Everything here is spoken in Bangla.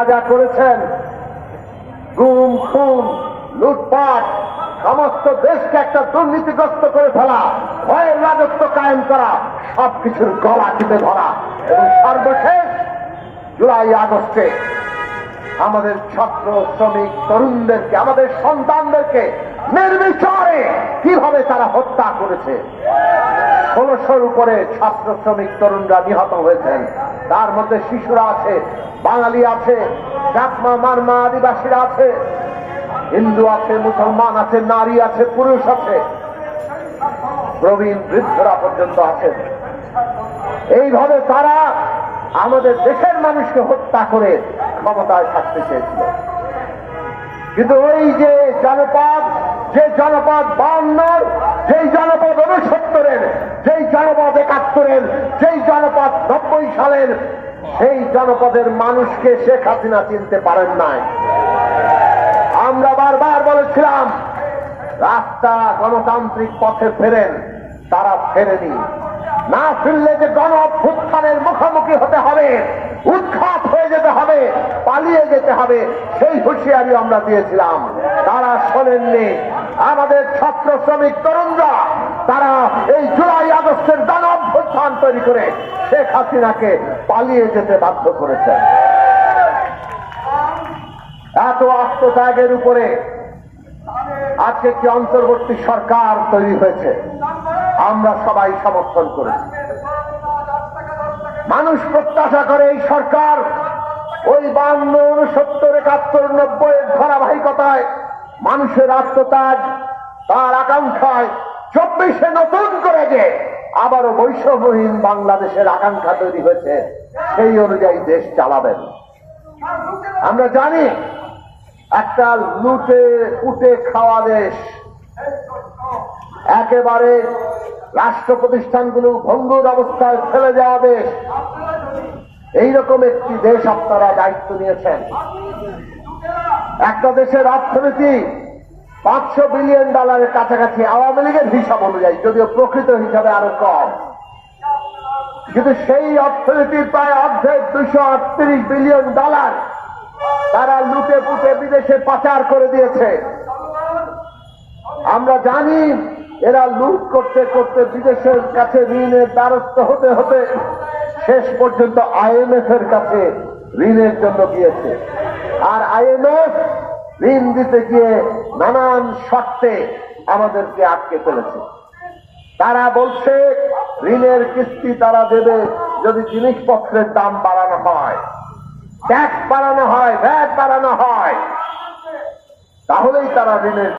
যা যা করেছেন। গুম, খুন, লুটপাট, সমস্ত দেশকে একটা দুর্নীতিগ্রস্ত করে ফেলা, ভয়ের রাজত্ব কায়েম করা, সবকিছুর গলা টিপে ধরা। এবং সর্বশেষ জুলাই আগস্টে আমাদের ছাত্র, শ্রমিক, তরুণদেরকে, আমাদের সন্তানদেরকে নির্বিচারে কীভাবে তারা হত্যা করেছে? ষোলোশোর উপরে ছাত্র, শ্রমিক, তরুণরা নিহত হয়েছেন। তার মধ্যে শিশুরা আছে, বাঙালি আছে চাকমা মারমা আদিবাসীরা আছে, হিন্দু আছে, মুসলমান আছে, নারী আছে, পুরুষ আছে, প্রবীণ বৃদ্ধরা পর্যন্ত আছেন। এইভাবে তারা আমাদের দেশের মানুষকে হত্যা করে ক্ষমতায় থাকতে চেয়েছিল। কিন্তু ওই যে জনপদ যে জনপদ বাউন্নর যেই জনপদ উনসত্তরের যেই জনপদ একাত্তরের সালের সেই জনপদের মানুষকে শেখ হাসিনা চিনতে পারেন নাই। আমরা বারবার বলেছিলাম, রাস্তা গণতান্ত্রিক পথে ফেরেন, তারা ফেরেনি। না ফিরলে যে গণ অভ্যুত্থানের মুখোমুখি হতে হবে, উৎখাত হয়ে যেতে হবে, পালিয়ে যেতে হবে, সেই হুঁশিয়ারি আমরা দিয়েছিলাম। তারা শোনেননি। আমাদের ছাত্র শ্রমিক তরুণরা, তারা এই জুলাই তৈরি করে শেখ হাসিনাকে পালিয়ে যেতে বাধ্য করেছেন এত আত্মত্যাগের উপরে আজকে একটি অন্তর্বর্তী সরকার তৈরি হয়েছে। আমরা সবাই সমর্থন করেছি। মানুষ প্রত্যাশা করে এই সরকার ওই বান্ন উনসত্তর একাত্তর নব্বই ধারাবাহিকতায় মানুষের আত্মত্যাগ তার আকাঙ্ক্ষায় চব্বিশে নতুন করে যে আবারও বৈষম্যহীন বাংলাদেশের আকাঙ্ক্ষা তৈরি হয়েছে, সেই অনুযায়ী দেশ চালাবেন। আমরা জানি, একটা লুটে উঠে খাওয়া দেশ, একেবারে রাষ্ট্র প্রতিষ্ঠানগুলো ভঙ্গুর অবস্থায় ফেলে যাওয়া দেশ, এইরকম একটি দেশ আপনারা দায়িত্ব নিয়েছেন। একটা দেশের অর্থনীতি পাঁচশো বিলিয়ন ডলারের কাছাকাছি আওয়ামী লীগের হিসাব অনুযায়ী, যদিও প্রকৃত হিসাবে আরও কম। কিন্তু সেই অর্থনীতির প্রায় অর্ধেক, দুশো আটত্রিশ বিলিয়ন ডলার তারা লুটে পুটে বিদেশে পাচার করে দিয়েছে। আমরা জানি এরা লুট করতে করতে বিদেশের কাছে ঋণের দ্বারস্থ হতে হতে শেষ পর্যন্ত আইএমএফ এর কাছে ঋণের জন্য গিয়েছে। আর আইএমএফ ঋণ দিতে গিয়ে নানান শর্তে আমাদেরকে আটকে ফেলেছে। তারা বলছে, ঋণের কিস্তি তারা দেবে যদি জিনিসপত্রের দাম বাড়ানো হয়। ট্যাক্স বাড়ানো হয় ভ্যাট বাড়ানো হয়। তাহলেই তারা ঋণের